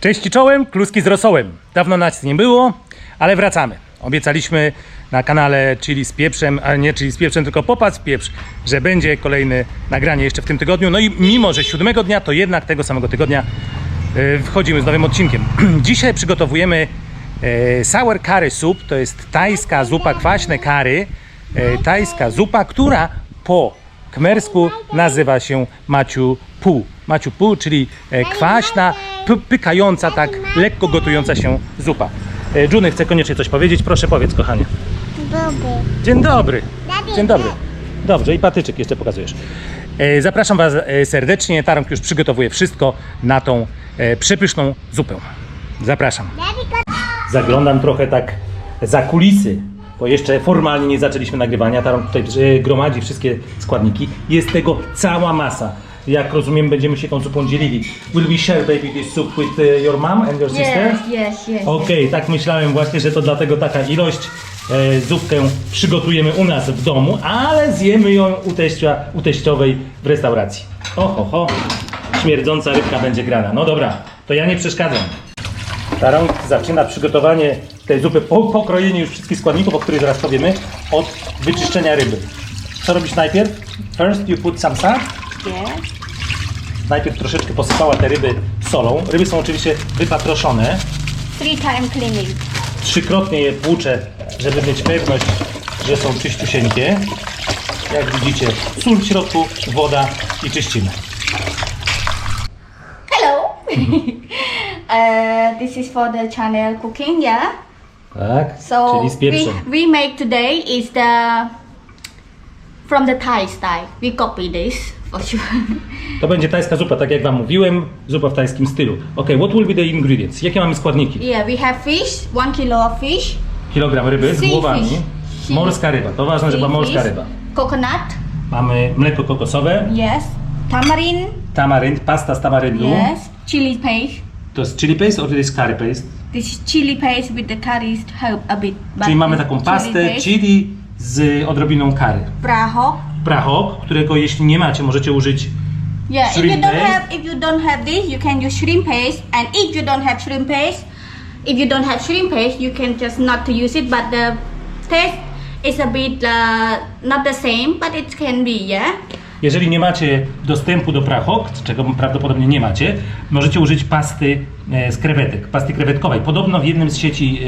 Cześć czołem, kluski z rosołem. Dawno nas nie było, ale wracamy. Obiecaliśmy na kanale Chili z pieprzem, ale nie Chili z pieprzem, tylko popatrz w pieprz, że będzie kolejne nagranie jeszcze w tym tygodniu. No i mimo, że siódmego dnia, to jednak tego samego tygodnia e, wchodzimy z nowym odcinkiem. Dzisiaj przygotowujemy e, sour curry soup, to jest tajska zupa, kwaśne curry, e, tajska zupa, która po kmersku nazywa się Maciu Pu. Maciu Pu, czyli kwaśna, pykająca, tak lekko gotująca się zupa. E, Juny chce koniecznie coś powiedzieć, proszę powiedz kochanie. Dobry. Dzień dobry. Dzień dobry. Dobrze, i patyczek jeszcze pokazujesz. E, Zapraszam Was e, serdecznie. Tarąg już przygotowuje wszystko na tą e, przepyszną zupę. Zapraszam. Zaglądam trochę tak za kulisy, bo jeszcze formalnie nie zaczęliśmy nagrywania. Tarąg tutaj e, gromadzi wszystkie składniki. Jest tego cała masa. Jak rozumiem, będziemy się tą zupą dzielili. Will we share baby this soup with e, your mom and your sister? Yes, yes, yes. Okej, tak myślałem właśnie, że to dlatego taka ilość. E, zupkę przygotujemy u nas w domu, ale zjemy ją u, teścia, u teściowej w restauracji. Oho, ho, śmierdząca rybka będzie grana. No dobra, to ja nie przeszkadzam. Tarąg zaczyna przygotowanie tej zupy, po, pokrojenie już wszystkich składników, o których zaraz powiemy, od wyczyszczenia ryby. Co robisz najpierw? First you put some salt. Yes. Najpierw troszeczkę posypała te ryby solą. Ryby są oczywiście wypatroszone. Three time cleaning. trzykrotnie je płuczę, żeby mieć pewność, że są czyściusieńkie. Jak widzicie, sól w środku, woda i czyścimy. Hello. uh, this is for the channel cooking, yeah. Tak, So czyli z we, pieprzem. we make today is the from the Thai style. We copy this To będzie tajska zupa, tak jak wam mówiłem, zupa w tajskim stylu. Ok, what will be the ingredients? Jakie mamy składniki? yeah, we have fish, one kilo of fish. Kilogram ryby z Sea głowami. fish. Morska ryba, to ważne, że była morska fish, ryba. Coconut, Mamy mleko kokosowe, yes. Tamarind, tamarynd, pasta z tamaryndu. yes. Chili paste. To jest chili paste or to jest curry paste? This is chili paste with the curry herb a bit. but Czyli mamy taką pastę paste. chili z odrobiną curry. Praho. Prachok, którego jeśli nie macie, możecie użyć Yeah, if you Shrimp don't paste. have if you don't have this, you can use shrimp paste. And if you don't have shrimp paste, if you don't have shrimp paste, you can just not to use it. But the taste is a bit uh, not the same, but it can be, yeah. Jeżeli nie macie dostępu do prachok, czego prawdopodobnie nie macie, możecie użyć pasty e, z krewetek, pasty krewetkowej. Podobno w jednym z sieci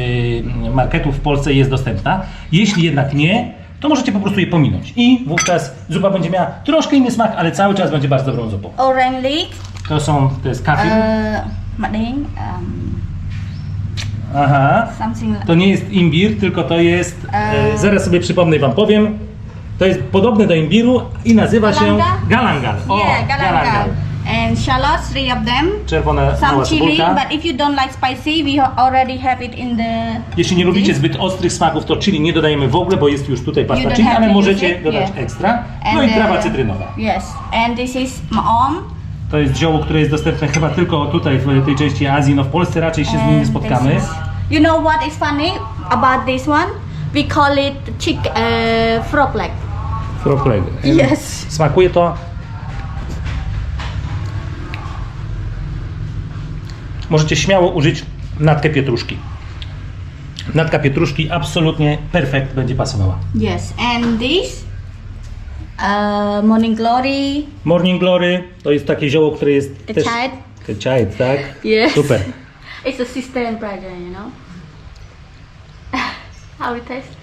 e, marketów w Polsce jest dostępna. Jeśli jednak nie, to możecie po prostu je pominąć. I wówczas zupa będzie miała troszkę inny smak, ale cały czas będzie bardzo dobrą zupą. Orange leek, To są, to jest kafir. uh, um, Aha. something like. To nie jest imbir, tylko to jest, e, Eee. zaraz sobie przypomnę i wam powiem, to jest podobne do imbiru i nazywa się Galanga? galangal. O, yeah, galangal. And shallots, three of them. Czerwona Some mała chili, cebulka. but if you don't like spicy, we ha- already have it in the. Jeśli nie lubicie zbyt ostrych smaków, to chili nie dodajemy w ogóle, bo jest już tutaj pasta don't chili, have ale to możecie use it, dodać yeah. ekstra. No And, i trawa uh, cytrynowa. Yes, and this is maom. To jest zioło, które jest dostępne chyba tylko tutaj w tej części Azji. No w Polsce raczej się z nim nie And spotkamy. this is- You know what is funny about this one? We call it chick uh, frog leg. Frog leg. Yes. Smakuje to. Możecie śmiało użyć natkę pietruszki. Natka pietruszki absolutnie perfekt będzie pasowała. Yes, and this uh, morning glory. Morning Glory to jest takie zioło, które jest The też... child. The child, tak? Yes. Super. It's a sister and brother, you know. How it tastes?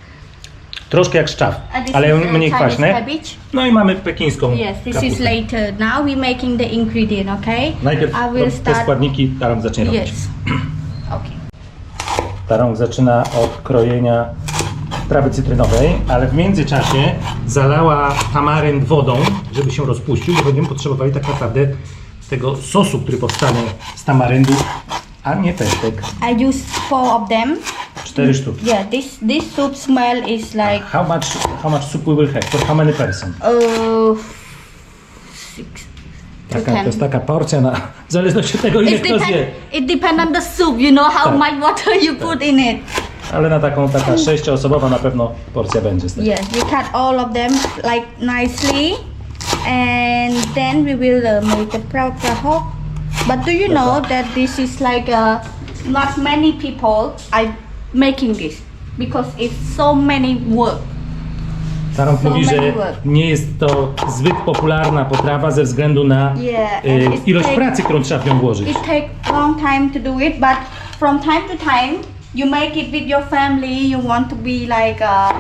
Troszkę jak szczaw, this ale is, uh, mniej Chinese cabbage. No i mamy pekińską Yes, this is kapustę. later. Now we're making the ingredient, okay? Najpierw I will te start. składniki Tarąg zacznie robić. Yes. Okay. Tarąg zaczyna od krojenia trawy cytrynowej, ale w międzyczasie zalała tamarynd wodą, żeby się rozpuścił, bo będziemy potrzebowali tak naprawdę tego sosu, który powstanie z tamaryndu, a nie pestek. I use four of them. Cztery sztuki. Yeah, this this soup smell is like How much, how much soup we will have? For how many person? uh six. to Taka, to ten. jest taka porcja na, w zależności od tego, ile It kto zje. depend. It depend on the soup. You know how Tak. much water you put in it. Ale na taką, taka sześcioosobowa na pewno porcja będzie z tego. Yes, we cut all of them like nicely, and then we will uh, make the pra- prahok. But do you know that this is like uh, not many people are making this because it's so many work. So mówi, że nie jest to zbyt popularna potrawa ze względu na Yeah, and it's ilość take- pracy, którą trzeba w nią włożyć. It takes a long time to do it, but from time to time you make it with your family. You want to be like uh,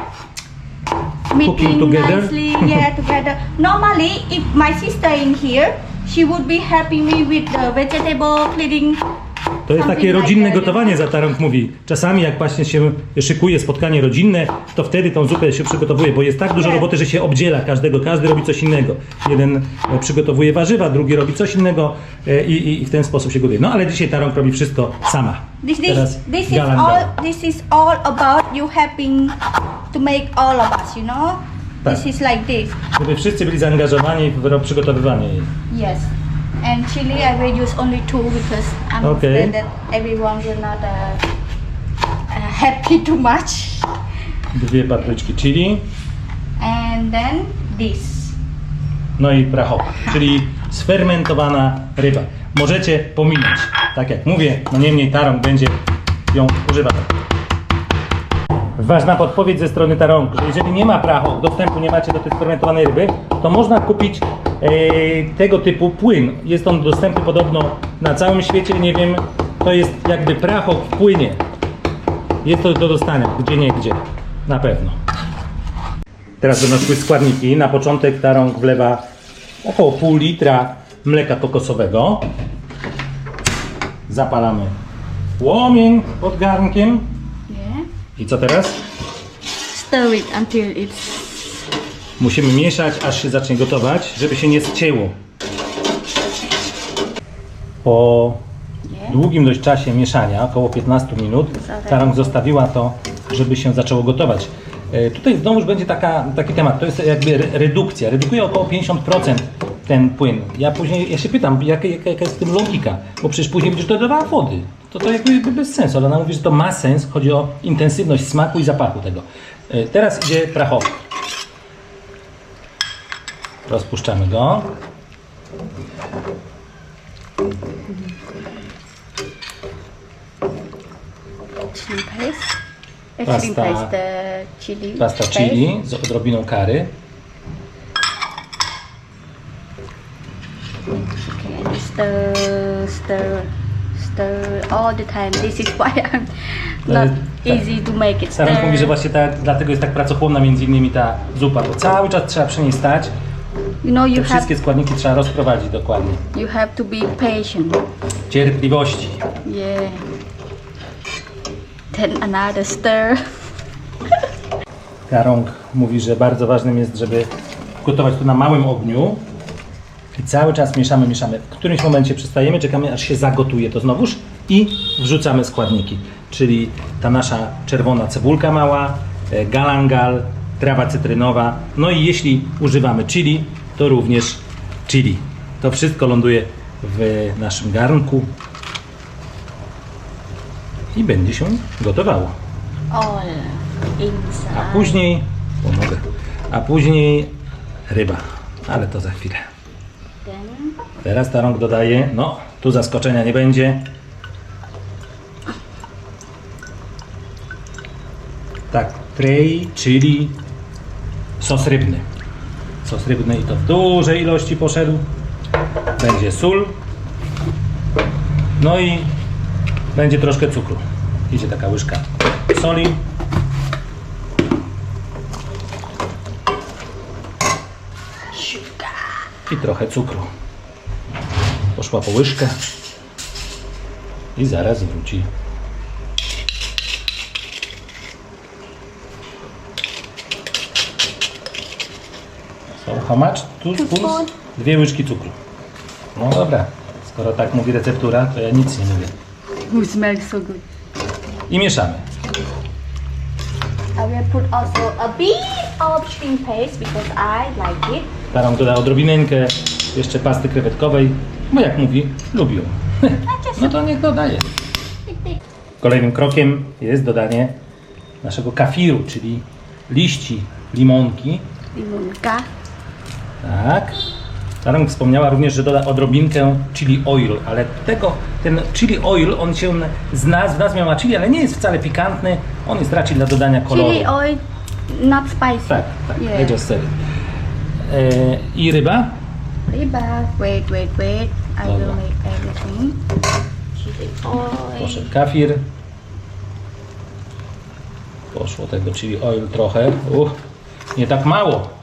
meeting together? nicely, yeah, together. Normally, if my sister in here, she would be helping me with the vegetable cleaning. To jest takie rodzinne gotowanie, za Tarąg mówi. Czasami jak właśnie się szykuje spotkanie rodzinne, to wtedy tą zupę się przygotowuje, bo jest tak dużo Nie. roboty, że się obdziela każdego, każdy robi coś innego. Jeden e, przygotowuje warzywa, drugi robi coś innego e, i, i, i w ten sposób się gotuje. No ale dzisiaj Tarąg robi wszystko sama. This, this, Teraz this is Galan all. This is all about you helping to make all of us. You know, Tak. this is like this. Żeby wszyscy byli zaangażowani w ro- przygotowywanie jej. Yes. And chili, I will use only two because I'm Okay. afraid that everyone will not uh, uh, happy too much. Dwie papryczki chili, And then this. no i prachowa, czyli sfermentowana ryba. Możecie pominąć, tak jak mówię, no niemniej Tarąg będzie ją używał. Ważna podpowiedź ze strony Tarąg, że jeżeli nie ma prachu, dostępu nie macie do tej sfermentowanej ryby, to można kupić tego typu płyn. Jest on dostępny podobno na całym świecie, nie wiem, to jest jakby prachok w płynie. Jest to do dostania, gdzie nie gdzie, na pewno. Teraz będą szły składniki. Na początek Tarąg wlewa około pół litra mleka kokosowego. Zapalamy płomień pod garnkiem. Yeah. I co teraz? Stir it until it's Musimy mieszać, aż się zacznie gotować, żeby się nie zcięło. Po długim dość czasie mieszania, około 15 minut, Tarąg zostawiła to, żeby się zaczęło gotować. E, Tutaj znowu będzie taka, taki temat, to jest jakby re- redukcja. Redukuje około 50% ten płyn. Ja później, ja się pytam, jaka, jaka, jaka jest w tym logika, bo przecież później będziesz dodawała wody. To to jakby bez sensu, ale ona mówi, że to ma sens, chodzi o intensywność smaku i zapachu tego. E, Teraz idzie prachowy. Rozpuszczamy go. chili paste. Uh, Pasta. chili paste, chili. Pasta paste. chili z odrobiną kary. Okay, and you stir, stir, stir all the time. This is why I'm not tak. easy to make it. Sarah mówi, że właśnie ta, dlatego jest tak pracochłonna między innymi ta zupa, bo cały czas trzeba przy niej stać. You know, Te you have wszystkie składniki trzeba rozprowadzić dokładnie. you have to be patient. Cierpliwości. Yeah. Then another stir. Karąg mówi, że bardzo ważnym jest, żeby gotować to na małym ogniu. I cały czas mieszamy, mieszamy. W którymś momencie przystajemy, czekamy aż się zagotuje to znowuż i wrzucamy składniki. Czyli ta nasza czerwona cebulka mała, e, galangal, trawa cytrynowa. No i jeśli używamy chili, to również chili. To wszystko ląduje w naszym garnku i będzie się gotowało. All A później, pomogę, a później ryba, ale to za chwilę. Teraz ta rąk dodaje, no tu zaskoczenia nie będzie. Tak, trei, czyli sos rybny. Sos rybny i to w dużej ilości poszedł. Będzie sól. No i będzie troszkę cukru. Idzie taka łyżka soli. i trochę cukru. Poszła po łyżkę i zaraz wróci. So how much? Spoons? spoon. Dwie łyżki cukru. No dobra, skoro tak mówi receptura, to ja nic nie mówię. it smells so good. I mieszamy. I will put also a bit of shrimp paste because I like it. Tarą doda odrobinękę jeszcze pasty krewetkowej, bo jak mówi, lubią. No to niech dodaje. Kolejnym krokiem jest dodanie naszego kafiru, czyli liści limonki. Limonka. Tak. Tarong wspomniała również, że doda odrobinkę chili oil, ale tego, ten chili oil, on się z nazw, nazwę ma chili, ale nie jest wcale pikantny, on jest raczej dla dodania koloru. Chili oil, not spicy. Tak, tak, Yeah. I just said it. E, I ryba? Riba. Wait, wait, wait. I will Dobra. make everything. Chili oil. Poszedł kafir. Poszło tego chili oil trochę. Uch, nie tak mało.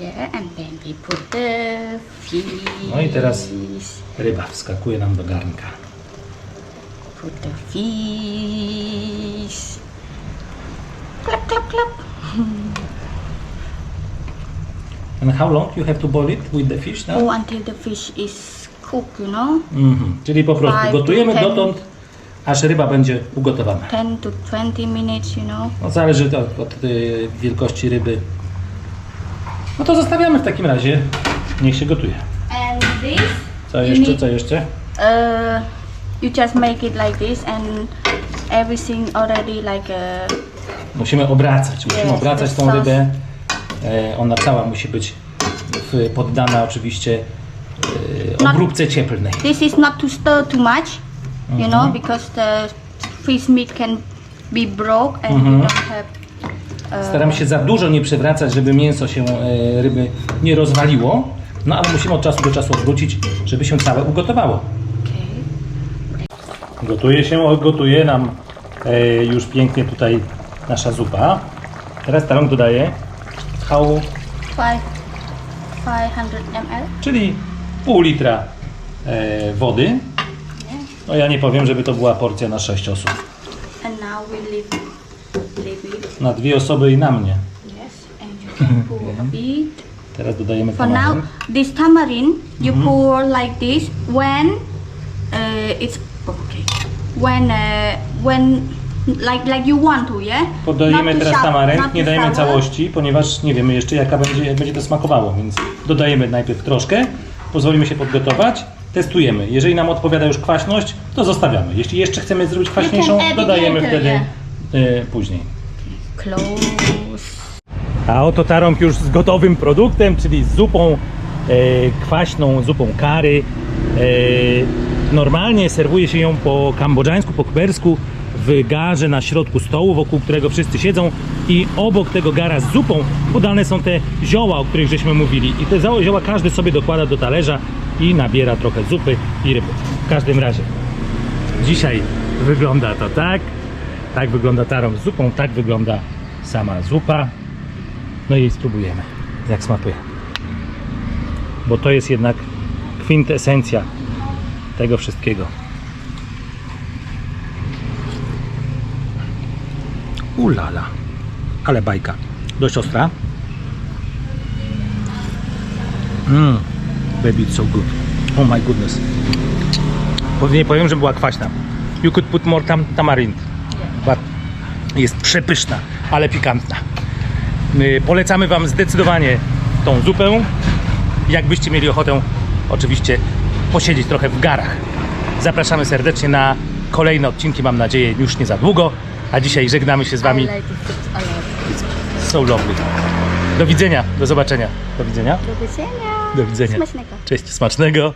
Yeah, and then we put the fish. No i teraz ryba wskakuje nam do garnka. Put the fish. Clap, clap, clap. And how long you have to boil it with the fish now? Oh, until the fish is cooked, you know. Mhm. Czyli po prostu Five to gotujemy ten. dotąd, aż ryba będzie ugotowana. 10 to 20 minutes, you know. No zależy to od y, wielkości ryby. No to zostawiamy w takim razie. Niech się gotuje. And this, Co You jeszcze, need- co jeszcze? uh, you just make it like this and everything already like uh, Musimy obracać, musimy Yes, obracać tą rybę. E, ona cała musi być w, poddana oczywiście e, Not- obróbce cieplnej. this is not to stir too much, you know, because the fish meat can be broke and you don't have Staramy się za dużo nie przewracać, żeby mięso się e, ryby nie rozwaliło. No ale musimy od czasu do czasu odwrócić, żeby się całe ugotowało. Gotuje się, gotuje nam e, już pięknie tutaj nasza zupa. Teraz Tarong dodaje how, Five, 500 ml. czyli pół litra e, wody. No ja nie powiem, żeby to była porcja na 6 osób. And now we leave. Na dwie osoby i na mnie. Yes, and you can pour a bit. Teraz dodajemy For now, tamarynd. this tamarind you pour like this when uh, it's okay. When uh, when like like you want to, yeah. Podajemy Not teraz tamarynd, not nie dajemy sour. całości, ponieważ nie wiemy jeszcze jaka będzie, jak będzie to smakowało, więc dodajemy najpierw troszkę, pozwolimy się podgotować, testujemy. Jeżeli nam odpowiada już kwaśność, to zostawiamy. Jeśli jeszcze chcemy zrobić kwaśniejszą, add it dodajemy later, wtedy e, później. Close. A oto tarąb już z gotowym produktem, czyli z zupą e, kwaśną, zupą kary. E, normalnie serwuje się ją po kambodżańsku, po kmersku w garze na środku stołu, wokół którego wszyscy siedzą i obok tego gara z zupą podane są te zioła, o których żeśmy mówili. I te zio- zioła każdy sobie dokłada do talerza i nabiera trochę zupy i ryby. W każdym razie dzisiaj wygląda to tak. Tak wygląda tarąb z zupą, tak wygląda sama zupa. No i spróbujemy, jak smakuje. Bo to jest jednak kwintesencja tego wszystkiego. Ulala, ale bajka. Dość ostra. Mmm, baby it's so good. Oh my goodness. Pewnie powiem, że była kwaśna. You could put more tam tamarind. Jest przepyszna, ale pikantna. Polecamy Wam zdecydowanie tą zupę. Jakbyście mieli ochotę, oczywiście, posiedzieć trochę w garach. Zapraszamy serdecznie na kolejne odcinki, mam nadzieję, już nie za długo. A dzisiaj żegnamy się z Wami. So lovely. Do widzenia, do zobaczenia. Do widzenia. Do widzenia. Do widzenia. Smacznego. Cześć, smacznego.